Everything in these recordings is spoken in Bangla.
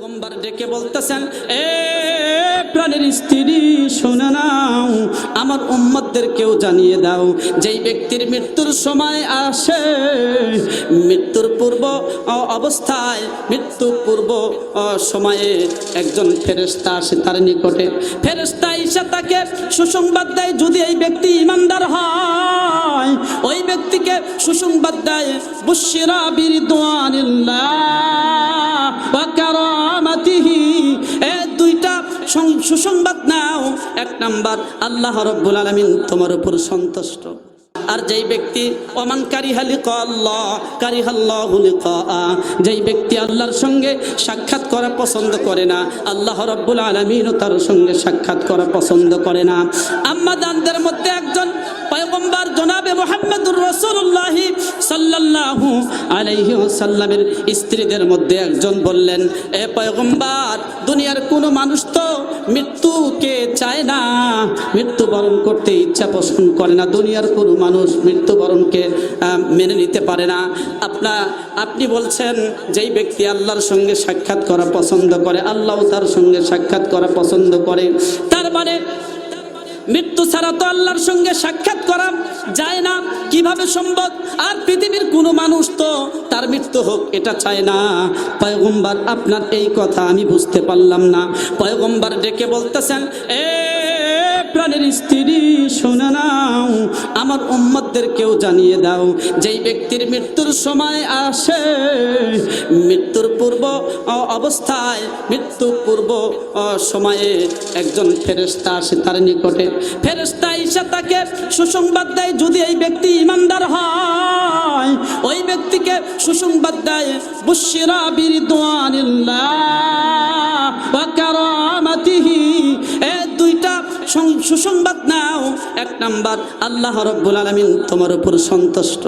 পয়গম্বর ডেকে বলতেছেন, এ প্রাণের স্ত্রী, শোনে নাও, আমার উম্মতদেরকেও জানিয়ে দাও, যেই ব্যক্তির মৃত্যুর সময় আসে, মৃত্যুর পূর্ব অবস্থায় মৃত্যু পূর্ব সময়ে একজন ফেরেস্তা আসে তার নিকটে। ফেরেস্তা এসে তাকে সুসংবাদ দেয়, যদি এই ব্যক্তি ইমানদার হয়, ওই ব্যক্তিকে সুসংবাদ দেয় কারামাতিহি এ দুইটা সং- সুসংবাদ নাও। এক নাম্বার, আল্লাহ রব্বুল আলামিন তোমার উপর সন্তুষ্ট। আর যেই ব্যক্তি, ওমান কারিহালি আল্লাহ কারিহাল্লাহু লিকা যেই ব্যক্তি আল্লাহর সঙ্গে সাক্ষাৎ করা পছন্দ করে না, আল্লাহ রব্বুল আলামিনও তার সঙ্গে সাক্ষাৎ করা পছন্দ করে না। আম্মা দানদের মধ্যে একজন পয়গম্বর জনাবে মোহাম্মদুর রসুল্লাহ সাল্লাল্লাহু আলাইহি ওয়াসাল্লামের স্ত্রীদের মধ্যে একজন বললেন, এ পয়গম্বর, দুনিয়ার কোনো মানুষ তো মৃত্যুকে চায় না। মৃত্যুবরণ করতে ইচ্ছা পোষণ করে না। দুনিয়ার কোনো মানুষ মৃত্যুবরণকে মেনে নিতে পারে না। আপনা, আপনি বলছেন, যেই ব্যক্তি আল্লাহর সঙ্গে সাক্ষাৎ করা পছন্দ করে, আল্লাহ তার সঙ্গে সাক্ষাৎ করা পছন্দ করে, তার মানে মৃত্যু ছাড়া তো আল্লাহর সঙ্গে সাক্ষাৎ করা যায় না। কীভাবে সম্ভব? আর পৃথিবীর কোনো মানুষ তো তার মৃত্যু হোক, এটা চায় না। পয়গম্বর, আপনার এই কথা আমি বুঝতে পারলাম না। পয়গম্বর ডেকে বলতেছেন, এ প্রাণের স্ত্রী, শোনে নাও। আমার উম্মতদেরকেও জানিয়ে দাও, যেই ব্যক্তির মৃত্যুর সময় আসে, মৃত্যুর পূর্ব অবস্থায়, মৃত্যু পূর্ব সময়ে একজন ফেরেস্তা আসে তার নিকটে। ফেরেস্তা এসে তাকে সুসংবাদ দেয়, যদি এই ব্যক্তি ইমানদার হয়, ওই ব্যক্তিকে সুসংবাদ দেয়, বুশিরা বিরিদওয়ানিল্লাহ ওয়া সুসংবাদ নাও। এক নাম্বার, আল্লাহ রব্বুল আলমিন তোমার উপর সন্তুষ্ট।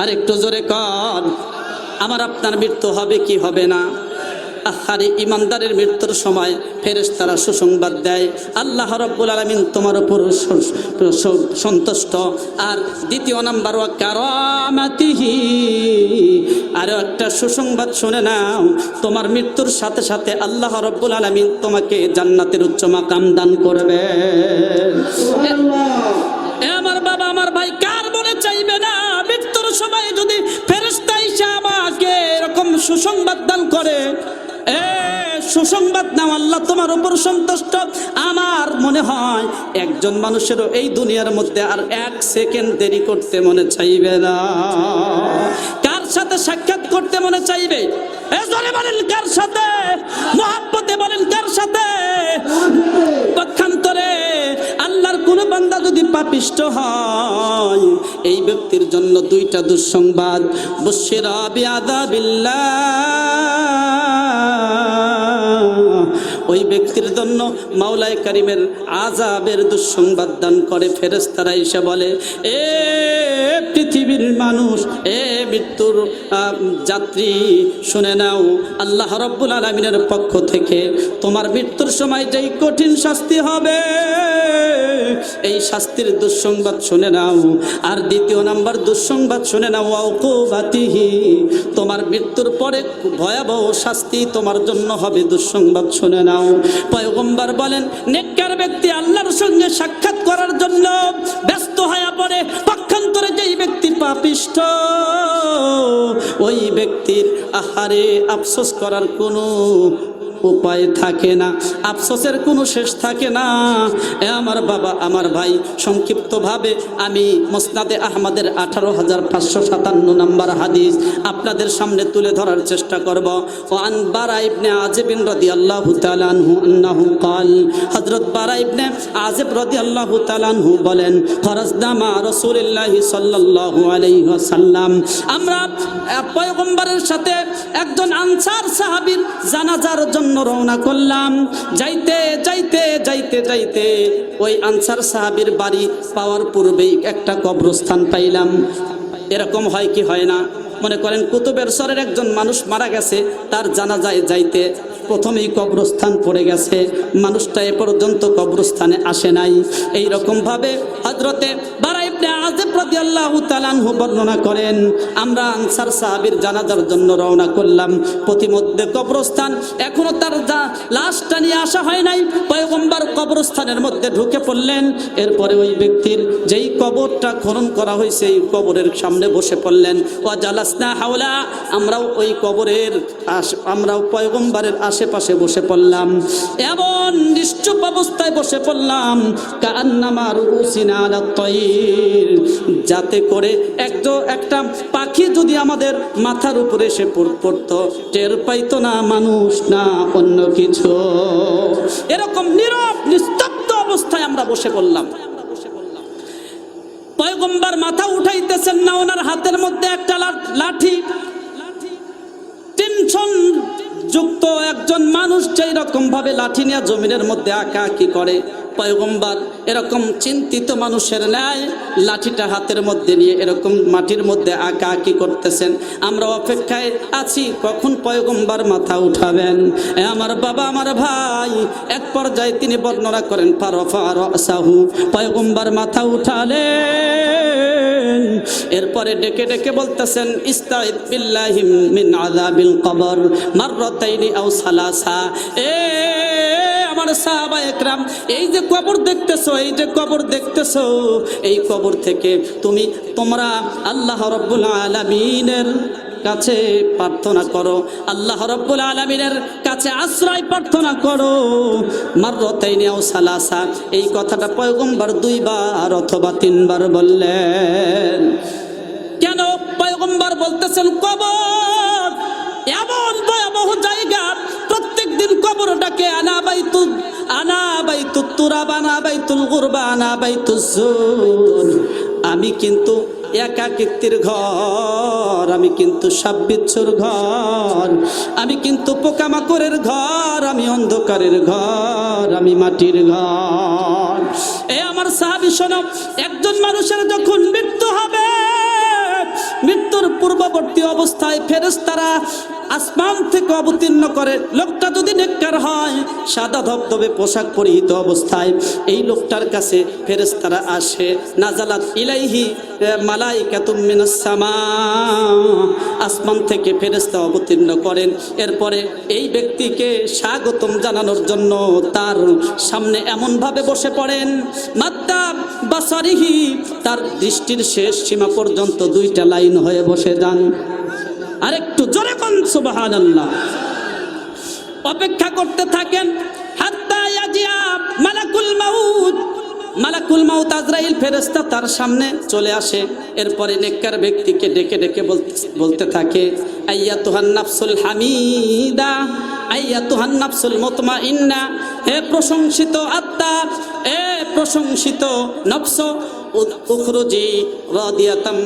আর একটু জোরে কর আমার আপনার মৃত্যু হবে কি হবে না? আহারে ইমানদারের মৃত্যুর সময় ফেরেস তারা সুসংবাদ দেয় আল্লাহ রব্বুল আলমিন তোমার উপর সন্তুষ্ট। আর দ্বিতীয় নাম্বার ও কারামাতিহি। আরও একটা সুসংবাদ শুনে নাও তোমার মৃত্যুর সাথে সাথে আল্লাহ রব্বুল আলমিন তোমাকে জান্নাতের উচ্চ মাকাম দান করবে। আমার বাবা আমার ভাই কার মনে চাইবে না মৃত্যুর সময় যদি ফেরেস্তা আমাকে এরকম সুসংবাদ দান করে? সুসংবাদ নাও, আল্লাহ তোমার উপর সন্তুষ্ট। আমার মনে হয় একজন মানুষেরও এই দুনিয়ার মধ্যে আর এক সেকেন্ড দেরি করতে মনে চাইবে না। কার সাথে সাক্ষাৎ করতে মনে চাইবে? বলেন কার সাথে? মহাব্বতে বলেন কার সাথে? বান্দা যদি পাপিষ্ট হয় এই ব্যক্তির জন্য দুইটা দুঃসংবাদ। বুশিরা বিআদাবিল্লাহ ওই ব্যক্তির জন্য মাওলাই করিমের আজাবের দুঃসংবাদ দান করে ফেরেস্তারা এসে বলে, এ পৃথিবীর মানুষ, এ মৃত্যুর যাত্রী, শুনে নাও, আল্লাহ রব্বুল আলমিনের পক্ষ থেকে তোমার মৃত্যুর সময় যেই কঠিন শাস্তি হবে, এই শাস্তির দুঃসংবাদ শুনে নাও। আর দ্বিতীয় নাম্বার দুঃসংবাদ শুনে নাও অকুবাতিহি তোমার মৃত্যুর পরে ভয়াবহ শাস্তি তোমার জন্য হবে, দুঃসংবাদ শুনে নাও। পয়গম্বর বলেন, নেককার ব্যক্তি আল্লাহর সঙ্গে সাক্ষাৎ করার জন্য ব্যস্ত হয়ে পড়ে। পক্ষান্তরে যেই ব্যক্তি পাপিষ্ঠ, ওই ব্যক্তির আহারে আফসোস করার কোনো উপায় থাকে না, আফসোসের কোনো শেষ থাকে না। আমার বাবা, আমার ভাই, সংক্ষিপ্তভাবে আমি মোসনাদে আহমদের আঠারো হাজার পাঁচশো সাতান্ন নম্বর হাদিস আপনাদের সামনে তুলে ধরার চেষ্টা করব। ও আন বারা ইবনে আজেবিন রদি আল্লাহ তালানহু আন্নাহু কাল হজরত বারা ইবনে আজেব রদি আল্লাহ তালানহু বলেন ফরজদামা রসুলিল্লাহ সাল্লাল্লাহু আলাইহি ওয়াসাল্লাম। আমরা পয়গম্বরের সাথে একজন আনসার সাহাবীর জানাজার জন্য রওনা করলাম। যাইতে যাইতে যাইতে যাইতে ওই আনসার সাহাবীর বাড়ি পাওয়ার পূর্বেই একটা কবরস্থান পাইলাম। এরকম হয় কি হয় না? মনে করেন কুতুবের স্বরের একজন মানুষ মারা গেছে, তার জানাজায় যাইতে প্রথমেই কবরস্থান পড়ে গেছে। মানুষটা এ পর্যন্ত কবরস্থানে আসে নাই। এই রকম ভাবে হজরতে রাদিয়াল্লাহু তাআলা আনহু বর্ণনা করেন, আমরা আনসার সাহাবীর জানাজার জন্য রওনা করলাম। প্রতিমধ্যে কবরস্থান, এখনও তার যা লাশটা নিয়ে আসা হয় নাই, পয়গম্বর কবরস্থানের মধ্যে ঢুকে পড়লেন। এরপরে ওই ব্যক্তির যেই কবরটা খনন করা হয়েছে, এই কবরের সামনে বসে পড়লেন। ও জালাসনা হাওলা, আমরাও ওই কবরের আমরাও পয়গম্বরের আশেপাশে বসে পড়লাম। এমন নিশ্চুপ অবস্থায় বসে পড়লাম কান্নামা রুসিনা আলা তয়ির যাতে করে একটো একটা পাখি যদি আমাদের মাথার উপরে পড়- পড়তো, টের পাইতো না মানুষ, না অন্য কিছু। এরকম নীরব, নিস্তব্ধ অবস্থায় আমরা বসে পড়লাম। পয়গম্বর মাথা উঠাইতেছেন না, ওনার হাতের মধ্যে একটা লাঠি। টেনশন যুক্ত একজন মানুষ যেই রকম ভাবে লাঠি নিয়ে জমিনের মধ্যে আঁকা আঁকি করে। পয়গম্বর, এরকম চিন্তিত মানুষের ন্যায় লাঠিটা হাতের মধ্যে নিয়ে এরকম মাটির মধ্যে আঁকা আঁকি করতেছেন। আমরা অপেক্ষায় আছি, কখন পয়গম্বর মাথা উঠাবেন? আমার বাবা, আমার ভাই, এক পর্যায়ে তিনি বর্ণনা করেন ফারফা সাহু পয়গম্বর মাথা উঠালে এরপরে ডেকে ডেকে বলতেছেন, ইস্তাইদ বিল্লাহি মিন আযাবিল কবর, মাররাতাইনি আও সালাসা। এ আমার সাহাবা একরাম, এই যে কবর দেখতেছো, এই যে কবর দেখতেছো, এই কবর থেকে তুমি, তোমরা আল্লাহ রব্বুল আলামিনের কাছে প্রার্থনা করো, আল্লাহ রব্বুল আলমিনের কাছে আশ্রয় প্রার্থনা করো। মাররতাইনি নেও সালাসা, এই কথাটা পয়গম্বর দুইবার অথবা তিনবার বললেন। কেন? পয়গম্বর বলতেছেন, কবর এমন ভয়াবহ জায়গা প্রত্যেক দিন কবর ডাকে আনা বাইতু আনা বাইতু তুরাব আনা বাইতুল গুরবা, আনা বাইতুজুর আমি কিন্তু একাকিত্বের ঘর, আমি কিন্তু সাব্বিচ্ছুর ঘর। আমি কিন্তু পোকামাকড়ের ঘর, আমি অন্ধকারের ঘর, আমি মাটির ঘর। এ আমার সাহাবি, শোনো, একজন মানুষের যখন মৃত্যু হবে মৃত্যুর পূর্ববর্তী অবস্থায় ফেরেস্তারা আসমান থেকে অবতীর্ণ করে লোকটা যদি নেককার হয়, সাদা ধবধবে পোশাক পরিহিত অবস্থায় এই লোকটার কাছে ফেরেস্তারা আসে, নাজালাত ইলাইহি সামা। আসমান থেকে ফেরেশতা অবতীর্ণ করেন। এরপরে এই ব্যক্তিকে স্বাগতম জানানোর জন্য তার সামনে এমনভাবে বসে পড়েন, মাত্তা বাসারিহি। তার দৃষ্টির শেষ সীমা পর্যন্ত দুইটা লাইন হয়ে বসে যান। আরেকটু জোরে কন সুবাহান আল্লাহ অপেক্ষা করতে থাকেন মালাকুল মাউত আজরাইল ফেরেশতা তার সামনে চলে আসে। এরপরে নেককার ব্যক্তিকে ডেকে ডেকে বলতে থাকে আইয়া তুহান নাফসুল হামিদা আইয়া তুহান নাফসুল মতমা ইন্না হে প্রশংসিত আত্মা, এ প্রশংসিত নফস উখরুজি রাদিয়াতাম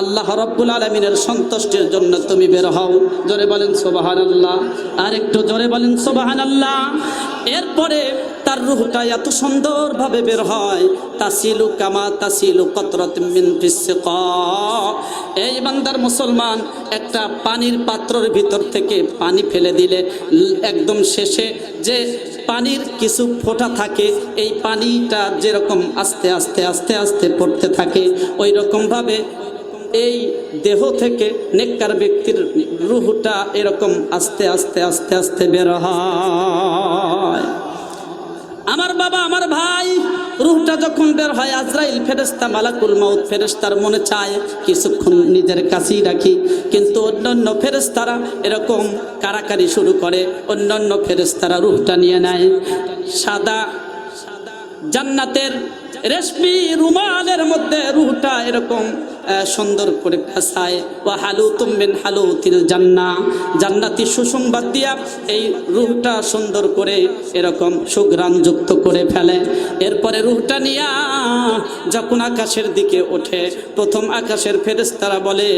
আল্লাহ রব্বুল আলমিনের সন্তুষ্টির জন্য তুমি বের হও। জোরে বলেন সোবাহান আল্লাহ আর একটু জোরে বলেন সোবাহান আল্লাহ এরপরে তার রুহটা এত সুন্দরভাবে বের হয়, তাসিলু কামা তাসিলু কতরত মিন। এই বান্দার মুসলমান একটা পানির পাত্রর ভিতর থেকে পানি ফেলে দিলে একদম শেষে যে পানির কিছু ফোঁটা থাকে, এই পানিটা যেরকম আস্তে আস্তে আস্তে আস্তে পড়তে থাকে ওই রকমভাবে এই দেহ থেকে নেককার ব্যক্তির রুহটা এরকম আস্তে আস্তে আস্তে আস্তে বের হয় আমার বাবা, আমার ভাই, রুহটা যখন বের হয় আজরাইল ফেরেস্তা মালাকুল মাউত ফেরেস্তার মনে চায়, কিছুক্ষণ নিজের কাছেই রাখি। কিন্তু অন্যান্য ফেরেস্তারা এরকম কারাকারি শুরু করে, অন্যান্য ফেরেস্তারা রুহটা নিয়ে নেয়। সাদা জান্নাতের রেশমি রুমালের মধ্যে রুহটা এরকম সুন্দর করে ফেসায় ও হালু তুমবেন হালু তিল জান্না। জান্নাতি সুসংবাদ দিয়া এই রুহটা সুন্দর করে এরকম সুগ্রাম যুক্ত করে ফেলে। এরপরে রুহটা নিয়া যখন আকাশের দিকে ওঠে, প্রথম আকাশের ফেরেশতারা বলে,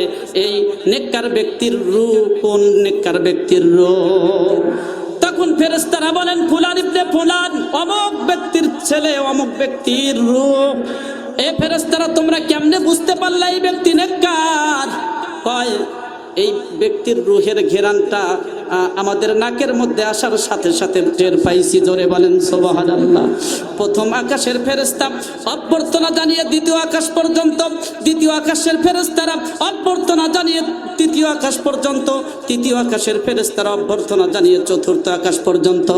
এই নেককার ব্যক্তির রু কোন নেককার ব্যক্তির রু তখন ফেরেশতারা বলেন, ফুলান ইবনে ফুলান, অমুক ব্যক্তির ছেলে, অমুক ব্যক্তির রূপ এ ফেরেস্তারা তোমরা কেমনে বুঝতে পারলে এই ব্যক্তি নেককার? কয় এই ব্যক্তির রুহের ঘেরানটা আমাদের নাকের মধ্যে আসার সাথে সাথে টের পাইছি, জোরে বলেন সোবাহান প্রথম আকাশের ফেরেস্তা অভ্যর্থনা জানিয়ে দ্বিতীয় আকাশ পর্যন্ত, দ্বিতীয় আকাশের ফেরেস্তারা অভ্যর্থনা জানিয়ে তৃতীয় আকাশ পর্যন্ত, তৃতীয় আকাশের ফেরেস্তারা অভ্যর্থনা জানিয়ে চতুর্থ আকাশ পর্যন্ত,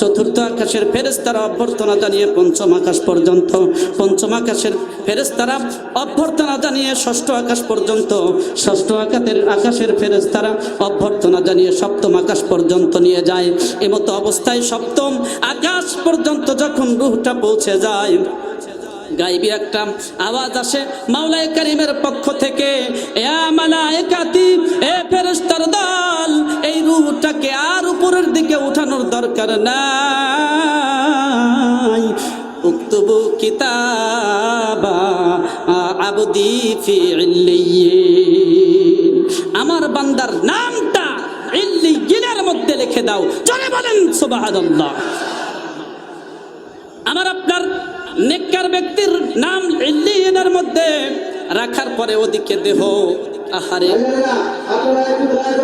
চতুর্থ আকাশের ফেরেস্তারা অভ্যর্থনা জানিয়ে পঞ্চম আকাশ পর্যন্ত, পঞ্চম আকাশের ফেরেস্তারা অভ্যর্থনা জানিয়ে ষষ্ঠ আকাশ পর্যন্ত, ষষ্ঠ আকাশের আকাশের ফেরেস্তারা অভ্যর্থনা জানিয়ে সপ্তম আকাশ পর্যন্ত নিয়ে যায়। এমতো অবস্থায় সপ্তম আকাশ পর্যন্ত যখন রুহটা পৌঁছে যায়, গাইবি একটা আওয়াজ আসে মাওলাই করিমের পক্ষ থেকে মালায়েকাতি দল, এই রূহটাকে আর উপরের দিকে উঠানোর দরকার নাই। উক্তুবু কিতাবা আবদি ফি ইল্লিয়িন আমার বান্দার নামটা ইল্লি ইল্লিয়িনের মধ্যে লিখে দাও। জোরে বলেন সুবহানাল্লাহ। আমার আপনার নেককার ব্যক্তির নাম ইল্লি ইল্লিয়িনের মধ্যে রাখার পরে ওদিকে দেহ আহারে। ভাইয়েরা, আপনারা একটু দয়া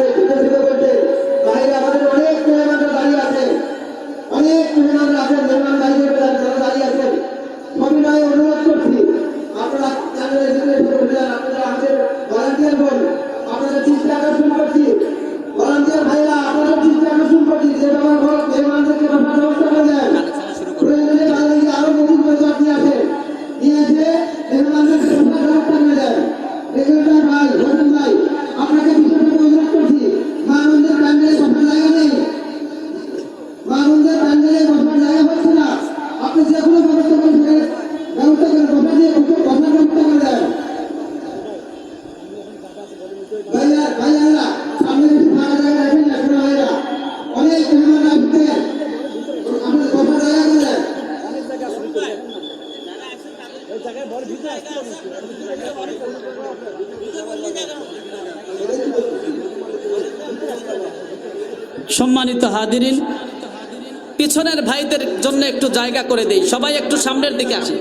সম্মানিত হাদিরিন পিছনের ভাইদের জন্য একটু জায়গা করে দেই। সবাই একটু সামনের দিকে আসে।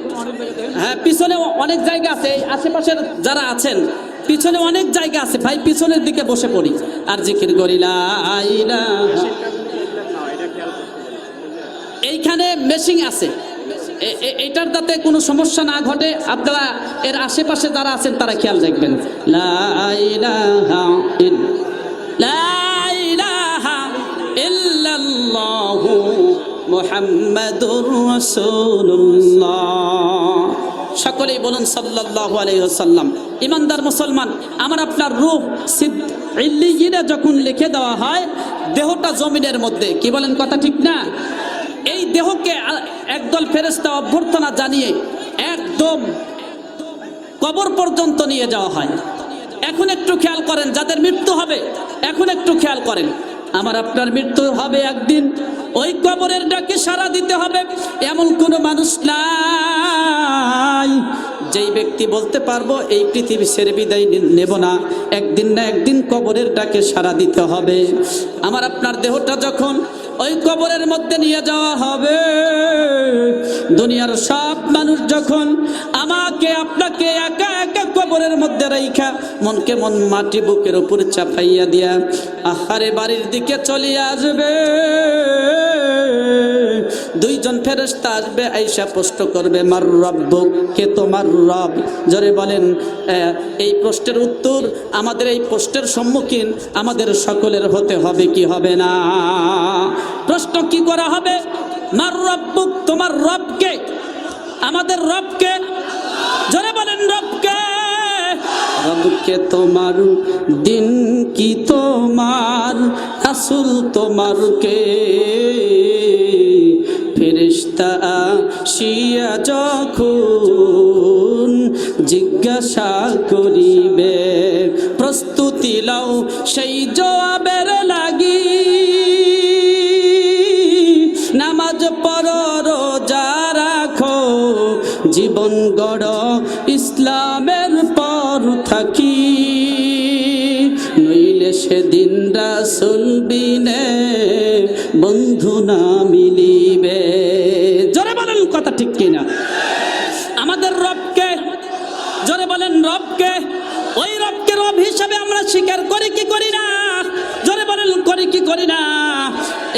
হ্যাঁ পিছনে অনেক জায়গা আছে, আশেপাশের যারা আছেন, পিছনে অনেক জায়গা আছে। ভাই, পিছনের দিকে বসে পড়ি। আর জিকির করি, লা ইলাহা এইখানে মেশিং আছে। এটার যাতে কোনো সমস্যা না ঘটে। আপনারা, এর আশেপাশে যারা আছেন, তারা খেয়াল রাখবেন। লা ইল্লাল্লাহু মুহাম্মাদুর রাসূলুল্লাহ। সকলেই বলুন সাল্লাল্লাহু আলাইহি ওয়াসাল্লাম, ইমানদার মুসলমান, আমার আপনার রূহ ইল্লিয়িনে যখন লিখে দেওয়া হয়, দেহটা জমিনের মধ্যে। কি বলেন কথা ঠিক না? এই দেহকে একদল ফেরেস্তা অভ্যর্থনা জানিয়ে একদম কবর পর্যন্ত নিয়ে যাওয়া হয়। এখন একটু খেয়াল করেন, যাদের মৃত্যু হবে, এখন একটু খেয়াল করেন। আমার আপনার মৃত্যু হবে একদিন। ওই কবরের ডাকে সারা দিতে হবে। এমন কোনো মানুষ নাই। যেই ব্যক্তি বলতে পারব, এই পৃথিবী সের বিদায় নেব না। একদিন না একদিন কবরের ডাকে সারা দিতে হবে। আমার আপনার দেহটা যখন ওই কবরের মধ্যে নিয়ে যাওয়া হবে। দুনিয়ার সব মানুষ যখন আমাকে, আপনাকে একা একা কবরের মধ্যে রাইখা, মনকে মন মাটি বুকের উপর চাপাইয়া দিয়া আহারে বাড়ির দিকে চলিয়া আসবে। দুইজন ফেরেস্তা আসবে, আইসা প্রশ্ন করবে, মার রব্ব কে তোমার রব? জরে বলেন এই প্রশ্নের উত্তর আমাদের এই প্রশ্নের সম্মুখীন আমাদের সকলের হতে হবে, কি হবে না? প্রশ্ন কি করা হবে? মার রব্বুক তোমার রবকে আমাদের রবকে জোরে বলেন রবকে রবকে তোমার, দিন কি তোমার আসুল তোমার কে? ফেরিস্তা শিয়া যখন জিজ্ঞাসা করিবে প্রস্তুতি লও সেই জবাবের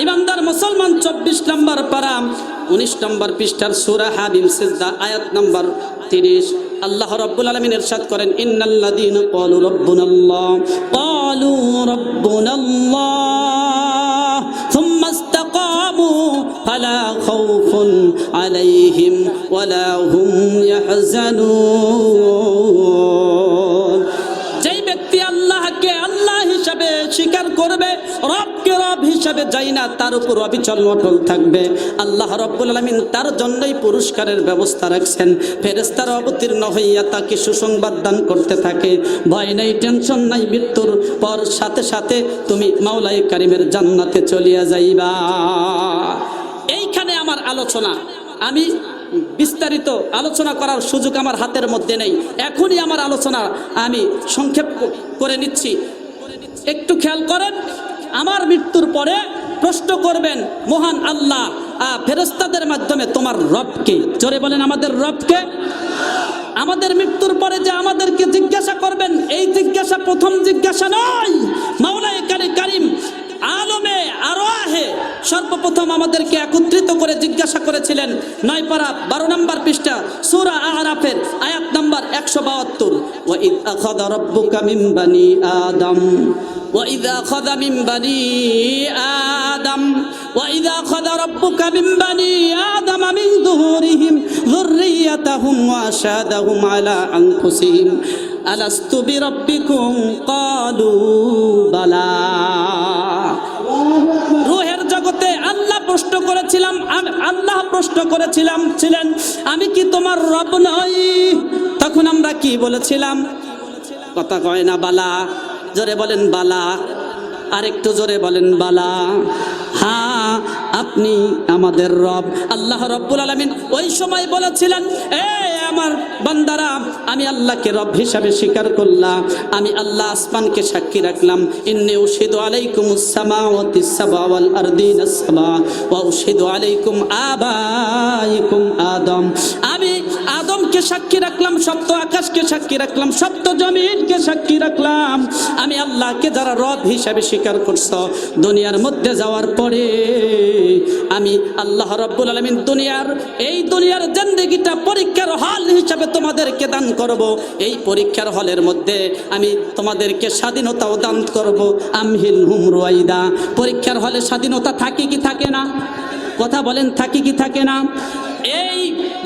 ইমানদার মুসলমান চব্বিশ নম্বর পারা, উনিশ নম্বর পৃষ্ঠার সুরা হাবিম সিজদা, আয়াত নম্বর তিরিশ। আল্লাহ রব্বুল আলমিন এরশাদ করেন, ইন্নাল্লাযীনা ক্বালু রাব্বুনাল্লাহ ক্বালু রাব্বুনাল্লাহ যেই ব্যক্তি আল্লাহকে আল্লাহ হিসাবে স্বীকার করবে হিসাবে যাই না, তার উপর অবিচল অটল থাকবে। আল্লাহ রব্বুল আলমিন তার জন্যই পুরস্কারের ব্যবস্থা রাখছেন। ফেরেস্তার অবতীর্ণ হইয়া তাকে সুসংবাদ দান করতে থাকে। ভয় নাই, টেনশন নাই, মৃত্যুর পর সাথে সাথে তুমি মাওলাই কারিমের জান্নাতে চলিয়া যাইবা। এইখানে আমার আলোচনা। আমি বিস্তারিত আলোচনা করার সুযোগ আমার হাতের মধ্যে নেই। এখনই আমার আলোচনা আমি সংক্ষেপ করে নিচ্ছি। একটু খেয়াল করেন। আমার মৃত্যুর পরে প্রশ্ন করবেন, মহান আল্লাহ ফেরস্তাদের মাধ্যমে তোমার রবকে জোরে বলেন, আমাদের রবকে আমাদের মৃত্যুর পরে যে আমাদেরকে জিজ্ঞাসা করবেন, এই জিজ্ঞাসা প্রথম জিজ্ঞাসা নয়। মাওলায় কারি কারিম আলমে আরো আহে সর্বপ্রথম আমাদেরকে একত্রিত করে জিজ্ঞাসা করেছিলেন নয় পারা বারো নম্বর পৃষ্ঠা সুরা আরাফের আয়াত নম্বর একশো বাহাত্তর ওয়াইদ আখাদা রব্বুকা মিন বানি আদম وإذ أخذ من بني آدم وإذا أخذ ربك من بني آدم من ظهورهم ذريتهم وأشهدهم على أنفسهم আলাস্তু বিরব্বিকুম ক্বালু বালা। রুহের জগতে আল্লাহ প্রশ্ন করেছিলাম আল্লাহ প্রশ্ন করেছিলাম, ছিলেন, আমি কি তোমার রব নই? তখন আমরা কি বলেছিলাম? কথা কয় না, বালা। জোরে বলেন, বালা। আরেকটু জোরে বলেন, বালা। আপনি আমাদের রব। আল্লাহ রব্বুল আলমিন ওই সময় বলেছিলেন, এ আমার বান্দারা, আমি আল্লাহকে রব হিসাবে স্বীকার করলাম, আমি আল্লাহ আসমানকে সাক্ষী রাখলাম। ইন্নি উশিদু আলাইকুম সাবা ওয়াল আরদিন আলাইকুম আবাইকুম আদম। আমি আদমকে সাক্ষী রাখলাম, সপ্ত আকাশকে সাক্ষী রাখলাম, সপ্ত জমিনকে সাক্ষী রাখলাম। আমি আল্লাহকে যারা রব হিসাবে স্বীকার করছ, দুনিয়ার মধ্যে যাওয়ার পরে আমি আল্লাহ রব্বুল আলমিন দুনিয়ার, এই দুনিয়ার জেন্দিগিটা পরীক্ষার হল হিসাবে তোমাদেরকে দান করব। এই পরীক্ষার হলের মধ্যে আমি তোমাদেরকে স্বাধীনতাও দান করব। আমহিল হুমরুয়াইদা পরীক্ষার হলে স্বাধীনতা থাকে কি থাকে না? কথা বলেন, থাকে কি থাকে না? এই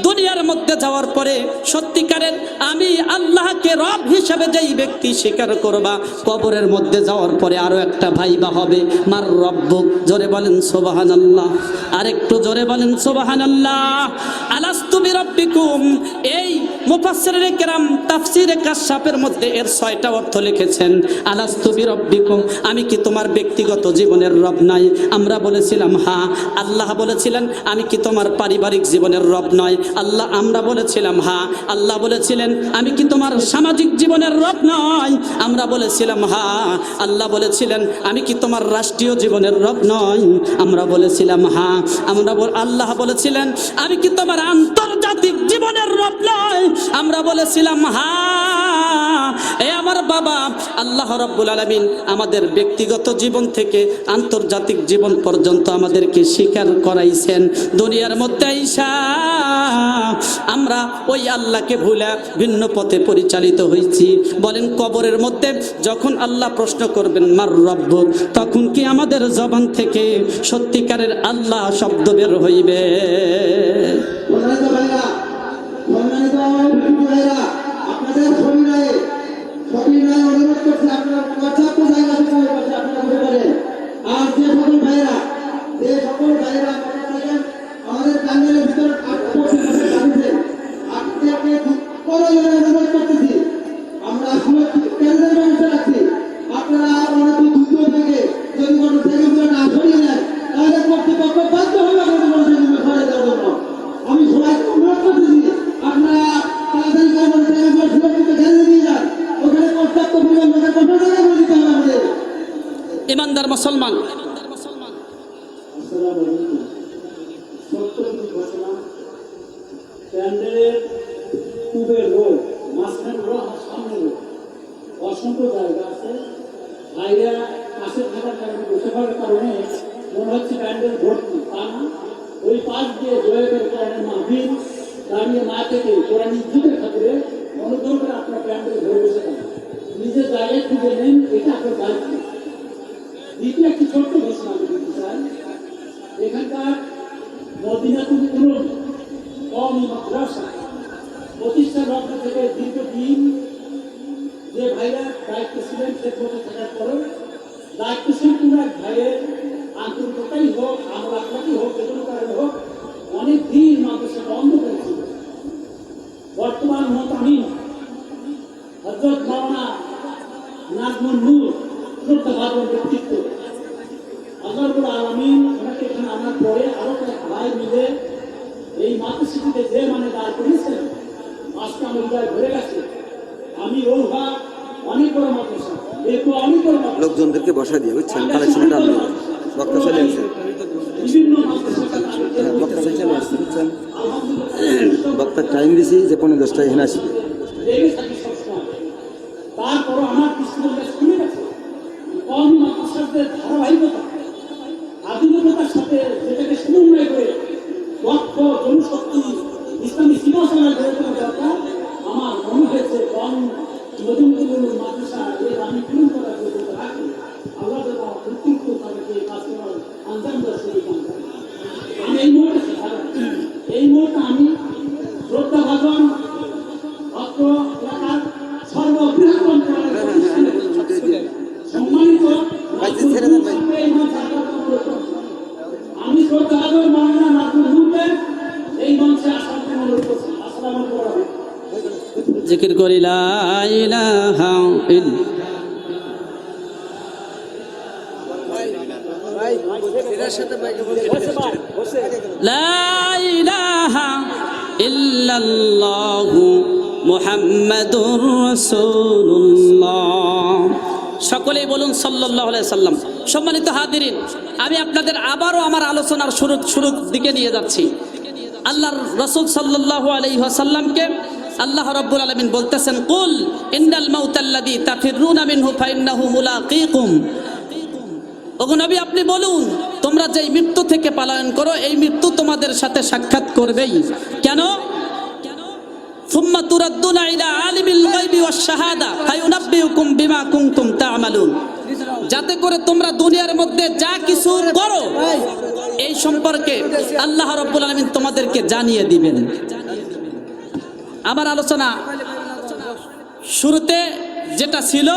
দুনিয়ার মধ্যে যাওয়ার পরে সত্যিকারের আমি আল্লাহকে রব হিসাবে যেই ব্যক্তি স্বীকার করবা, কবরের মধ্যে যাওয়ার পরে আরও একটা ভাইবা হবে, মার রব্বুক। জোরে বলেন সোবাহান আল্লাহ আরেকটু জোরে বলেন সোবাহান আল্লাহ আলাস্তুবি রব্বিকুম এই মুফাসসিরে কেরাম তাফসিরে কাশাফের মধ্যে এর ছয়টা অর্থ লিখেছেন আলাস্তুবি রব্বিকুম আমি কি তোমার ব্যক্তিগত জীবনের রব নাই? আমরা বলেছিলাম হ্যাঁ আল্লাহ বলেছিলেন, আমি কি তোমার পারিবারিক জীবনের রব নয় আল্লাহ, আমরা বলেছিলাম হ্যাঁ আল্লাহ বলেছিলেন, আমি কি তোমার সামাজিক জীবনের রব নয় আমরা বলেছিলাম হ্যাঁ আল্লাহ বলেছিলেন, আমি কি তোমার রাষ্ট্রীয় জীবনের রব নয় আমরা বলেছিলাম হ্যাঁ আমরা আল্লাহ বলেছিলেন, আমি কি তোমার আন্তর্জাতিক জীবনের রব নয় আমরা বলেছিলাম, হা, এ আমার বাবা। আল্লাহ রব্বুল আলমিন আমাদের ব্যক্তিগত জীবন থেকে আন্তর্জাতিক জীবন পর্যন্ত আমাদেরকে স্বীকার করাইছেন। দুনিয়ার মধ্যে আইসা আমরা ওই আল্লাহকে ভুলে ভিন্ন পথে পরিচালিত হয়েছি বলেন, কবরের মধ্যে যখন আল্লাহ প্রশ্ন করবেন, মার রব্ব, তখন কি আমাদের জবান থেকে সত্যিকারের আল্লাহ শব্দ বের হইবে? ভাইরা আপনাদের সবিনয়ে সবিনয়ে অনুরোধ করছি আপনারা পর্যাপ্ত জায়গা থেকে আপনারা বসে পারেন। আর যে সকল ভাইরা যে সকল ভাইরা ইমানদার মুসলমান আসসালামু আলাইকুম সত্তরটি ঘটনা প্যান্ডেলের পূবের রোড মাঝখানে রোড আর সামনে রোড অসংখ্য জায়গা আছে ভাইরা কাছে থাকার কারণে বসে থাকার কারণে মনে হচ্ছে প্যান্ডেল ভর্তি তা না ওই পাশ দিয়ে জয় করে কোরআনের মাহবিল দাঁড়িয়ে না থেকে কোরআন যুগের খাতিরে অনুগ্রহ করে আপনার প্যান্ডেল ধরে বসে থাকেন নিজের জায়গায় খুঁজে নেন এটা আপনার দায়িত্ব দ্বিতীয় একটি ছোট্ট ঘোষণা আমি দিতে চাই এখানকার মদিনাতুল উলুম কওমি মাদ্রাসা প্রতিষ্ঠা লগ্ন থেকে দীর্ঘদিন যে ভাইরা দায়িত্ব ছিলেন সে পথে থাকার পরে দায়িত্বশীল কোনো এক ভাইয়ের আন্তরিকতাই হোক আমরা কারণে হোক করি সকলেই বলুন সাল্লাম। সম্মানিত হাদিরিন আমি আপনাদের আবারও আমার আলোচনার শুরু শুরুর দিকে নিয়ে যাচ্ছি। আল্লাহর রসুল সাল্লাল্লাহু আলাইহি ওয়াসাল্লামকে আল্লাহ রাব্বুল আলামিন বলতেছেন, কুল ইন্নাল মাউতাল্লাযী তাফিরুনা মিনহু ফাইন্নাহু মুলাকীকুম। নবী, আপনি বলুন, তোমরা যেই মৃত্যু থেকে পালায়ন করো, এই মৃত্যু তোমাদের সাথে সাক্ষাৎ করবেই। কেন? যাতে করে তোমরা দুনিয়ার মধ্যে যা কিছু করো, এই সম্পর্কে আল্লাহ রাব্বুল আলামিন তোমাদেরকে জানিয়ে দিবেন। আমার আলোচনা। শুরুতে যেটা ছিল,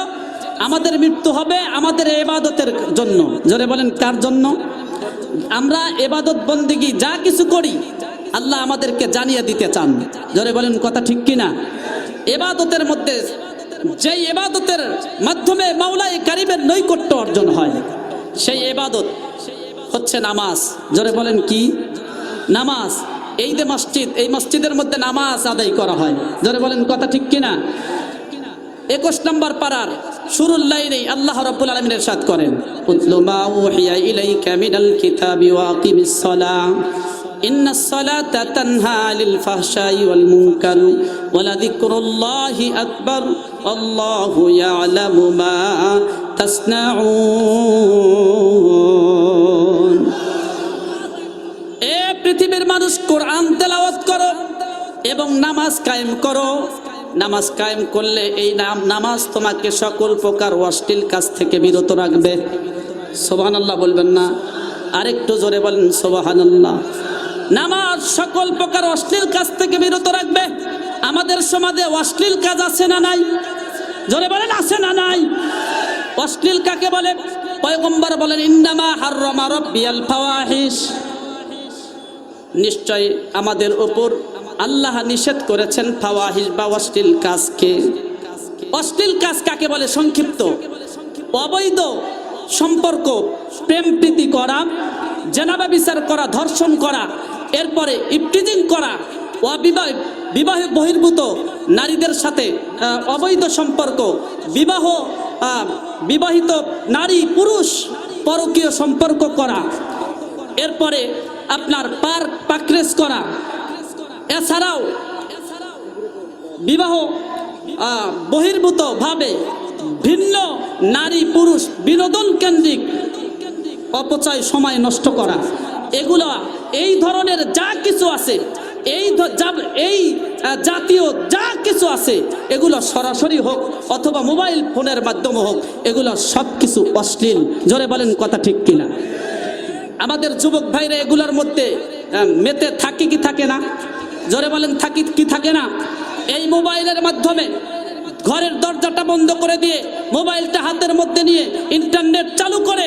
আমাদের মৃত্যু হবে আমাদের এবাদতের জন্য। জোরে বলেন, কার জন্য? আমরা এবাদত বন্দিগি যা কিছু করি, আল্লাহ আমাদেরকে জানিয়ে দিতে চান। জোরে বলেন, কথা ঠিক কিনা? এবাদতের মধ্যে যেই এবাদতের মাধ্যমে মাওলাই কারিমের নৈকট্য অর্জন হয়, সেই এবাদত হচ্ছে নামাজ। জোরে বলেন, কি? নামাজ। এই যে মসজিদ, এই মসজিদের মধ্যে নামাজ আদায় করা হয়। জোরে বলেন, কথা ঠিক কিনা? একুশ নম্বর পারার শুরুর লাইনেই আল্লাহ রাব্বুল আলামিন ইরশাদ করেন, উতলু মা উহিয়া ইলাইকা মিনাল কিতাবি ওয়া আকিমিস সালাহ। ইন্নাস সালাতা তানহা আনিল পৃথিবীর মানুষ কোরআন তেলাওয়াত করো এবং নামাজ কায়েম করো। নামাজ কায়েম করলে এই নাম, নামাজ তোমাকে সকল প্রকার অশ্লীল কাজ থেকে বিরত রাখবে। সোবাহান আল্লাহ বলবেন না। আরেকটু জোরে বলেন সোবাহান আল্লাহ নামাজ সকল প্রকার অশ্লীল কাজ থেকে বিরত রাখবে। আমাদের সমাজে অশ্লীল কাজ আছে না নাই? জোরে বলেন, আছে না নাই? অশ্লীল কাকে বলে? পয়গম্বর বলেন, ইন্নামা হাররামা রাব্বিয়াল ফাওয়াহিশ। নিশ্চয় আমাদের ওপর আল্লাহ নিষেধ করেছেন ফাওয়াহিস বা অশ্লীল কাজকে। অশ্লীল কাজ কাকে বলে? সংক্ষিপ্ত। অবৈধ সম্পর্ক, প্রেম প্রীতি করা, জেনাবা বিচার করা, ধর্ষণ করা, এরপরে ইফটিজিং করা, অবিবাহ, বিবাহ বহির্ভূত নারীদের সাথে অবৈধ সম্পর্ক, বিবাহ বিবাহিত নারী পুরুষ পরকীয় সম্পর্ক করা, এরপরে আপনার পার্ক পাকরেস করা। এছাড়াও বিবাহ আহ, বহির্ভূত ভাবে ভিন্ন নারী পুরুষ বিনোদন কেন্দ্রিক অপচয় সময় নষ্ট করা। এগুলো এই ধরনের যা কিছু আছে এই এই জাতীয় যা কিছু আছে এগুলো সরাসরি হোক অথবা মোবাইল ফোনের মাধ্যমে হোক এগুলো সব কিছু অশ্লীল। জোরে বলেন কথা ঠিক কিনা। আমাদের যুবক ভাইরা এগুলার মধ্যে মেতে থাকে কি থাকে না? জোরে বলেন, থাকি কি থাকে না? এই মোবাইলের মাধ্যমে ঘরের দরজাটা বন্ধ করে দিয়ে মোবাইলটা হাতের মধ্যে নিয়ে ইন্টারনেট চালু করে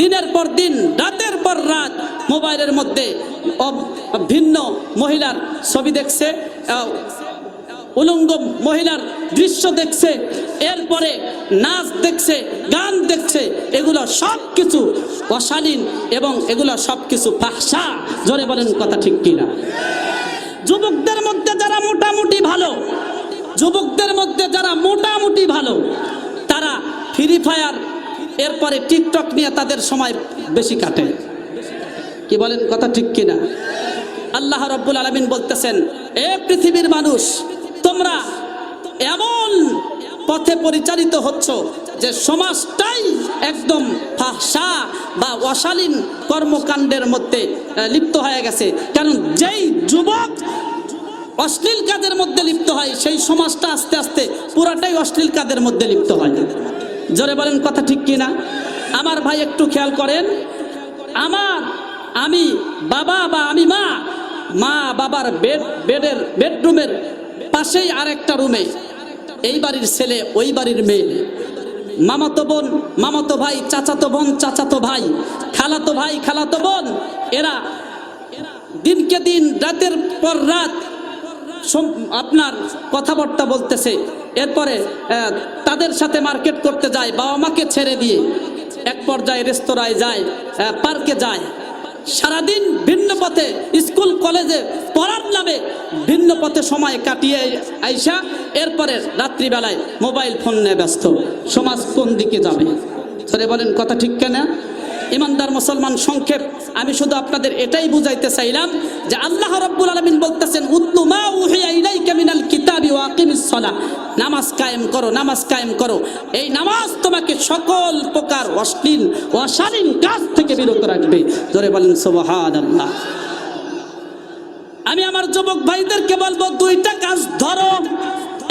দিনের পর দিন, রাতের পর রাত মোবাইলের মধ্যে ভিন্ন মহিলার ছবি দেখছে। উলঙ্গ মহিলার দৃশ্য দেখছে, এরপরে নাচ দেখছে, গান দেখছে, এগুলো সব কিছু অশালীন এবং এগুলো সব কিছু ফাঁসা জোরে বলেন কথা ঠিক কিনা? যুবকদের মধ্যে যারা মোটামুটি ভালো, যুবকদের মধ্যে যারা মোটামুটি ভালো, তারা ফ্রি ফায়ার এরপরে টিকটক নিয়ে তাদের সময় বেশি কাটে। কি বলেন কথা ঠিক কিনা? আল্লাহ রব্বুল আলমিন বলতেছেন, এ পৃথিবীর মানুষ এমন পথে পরিচালিত হচ্ছ যে সমাজটাই একদম ফাহসা বা অশালীন কর্মকাণ্ডের মধ্যে লিপ্ত হয়ে গেছে। কারণ যেই যুবক অশ্লীল কাজের মধ্যে লিপ্ত হয়, সেই সমাজটা আস্তে আস্তে পুরাটাই অশ্লীল কাজের মধ্যে লিপ্ত হয়। জোরে বলেন কথা ঠিক কিনা? আমার ভাই একটু খেয়াল করেন। আমার আমি বাবা বা আমি মা মা বাবার বেড বেডের বেডরুমের পাশেই আরেকটা রুমে এই বাড়ির ছেলে, ওই বাড়ির মেয়ে। মামাতো বোন, মামাতো ভাই, চাচাতো বোন, চাচাতো ভাই, খালাতো ভাই, খালাতো বোন, এরা দিনকে দিন, রাতের পর রাত আপনার কথাবার্তা বলতেছে। এরপরে তাদের সাথে মার্কেট করতে যায় বাবা মাকে ছেড়ে দিয়ে। এক পর্যায়ে রেস্তোরাঁয় যায় পার্কে যায়। সারাদিন ভিন্ন পথে স্কুল, কলেজে পড়ার নামে ভিন্ন পথে সময় কাটিয়ে আইসা এরপরে রাত্রিবেলায় মোবাইল ফোন নিয়ে ব্যস্ত। সমাজ কোন দিকে যাবে? সরে বলেন, কথা ঠিক কেনা? ইমানদার মুসলমান সংক্ষেপ, আমি শুধু আপনাদের এটাই বুঝাইতে চাইলাম যে আল্লাহ রাব্বুল আলমিন বলতেছেন কিতাবি নামাজ কায়েম করো, নামাজ কায়েম করো। এই নামাজ তোমাকে সকল প্রকার অশ্লীল অশালীন কাজ থেকে বিরত রাখবে। জোরে বলেন সোহাদ আল্লাহ আমি আমার যুবক ভাইদেরকে বলব, দুইটা কাজ ধরো।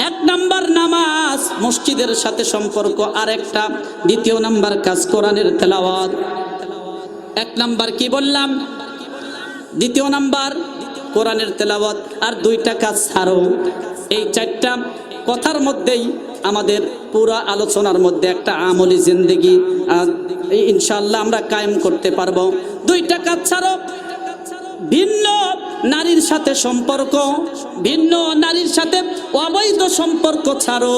এক নাম্বার নামাজ, মসজিদের সাথে সম্পর্ক আর একটা দ্বিতীয় নাম্বার কাজ কোরআনের তেলাওয়াত। এক নাম্বার কি বললাম? দ্বিতীয় নাম্বার, কোরআনের তেলাওয়াত। আর দুইটা কাজ ছাড়ো। এই চারটা কথার মধ্যেই আমাদের পুরা আলোচনার মধ্যে একটা আমলি জিন্দিগি। ইনশাল্লাহ আমরা কায়েম করতে পারব। দুইটা কাজ ছাড়ো। ভিন্ন নারীর সাথে সম্পর্ক, ভিন্ন নারীর সাথে অবৈধ সম্পর্ক ছাড়ো।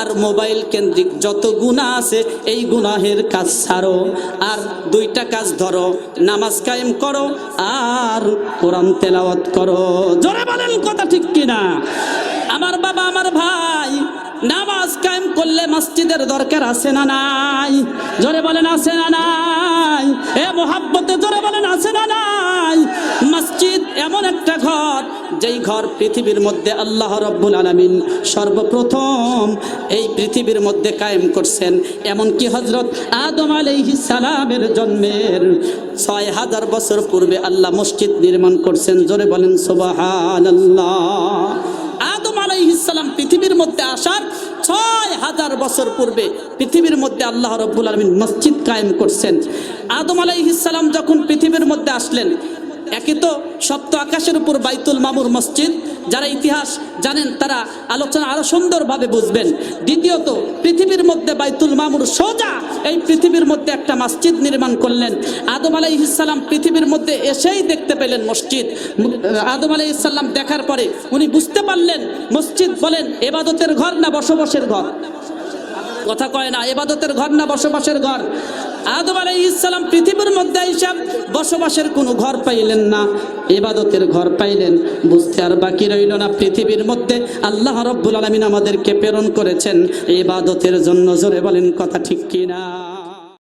আর মোবাইল কেন্দ্রিক যত গুণা আছে, এই গুনাহের কাজ ছাড়ো। আর দুইটা কাজ ধরো, নামাজ কায়েম করো আর কোরআন তেলাওয়াত করো। জোরে বলেন কথা ঠিক কিনা? আমার বাবা, আমার ভাই, নামাজ কায়েম করলে মসজিদের দরকার আছে না নাই? জোরে বলেন, আছে না নাই? এ মোহাব্বতে জোরে বলেন, আছে না নাই? মসজিদ এমন একটা ঘর, যেই ঘর পৃথিবীর মধ্যে আল্লাহ রব্বুল আলমিন সর্বপ্রথম এই পৃথিবীর মধ্যে কায়েম করছেন। এমনকি হজরত আদম আলাইহি সালামের জন্মের ছয় হাজার বছর পূর্বে আল্লাহ মসজিদ নির্মাণ করছেন। জোরে বলেন সুবাহান আদম আলাইহিসাল্লাম পৃথিবীর মধ্যে আসার ছয় হাজার বছর পূর্বে পৃথিবীর মধ্যে আল্লাহ রব্বুল আলমিন মসজিদ কায়েম করছেন। আদম আলাইহিসাল্লাম যখন পৃথিবীর মধ্যে আসলেন একে তো সপ্ত আকাশের উপর বাইতুল মামুর মসজিদ, যারা ইতিহাস জানেন তারা আলোচনা আরও সুন্দরভাবে বুঝবেন। দ্বিতীয়ত, পৃথিবীর মধ্যে বাইতুল মামুর সোজা এই পৃথিবীর মধ্যে একটা মসজিদ নির্মাণ করলেন। আদম আলাইহিসাল্লাম পৃথিবীর মধ্যে এসেই দেখতে পেলেন মসজিদ। আদম আলাইহিসাল্লাম দেখার পরে উনি বুঝতে পারলেন, মসজিদ বলেন এবাদতের ঘর না বসবাসের ঘর? কথা কয় না, এবাদতের ঘর না বসবাসের ঘর? আদম আলাই ইসলাম পৃথিবীর মধ্যে হিসাব বসবাসের কোনো ঘর পাইলেন না এবাদতের ঘর পাইলেন। বুঝতে আর বাকি রইল না, পৃথিবীর মধ্যে আল্লাহ রব্বুল আলমিন আমাদেরকে প্রেরণ করেছেন। এবাদতের জন্য জোরে বলেন কথা ঠিক কিনা?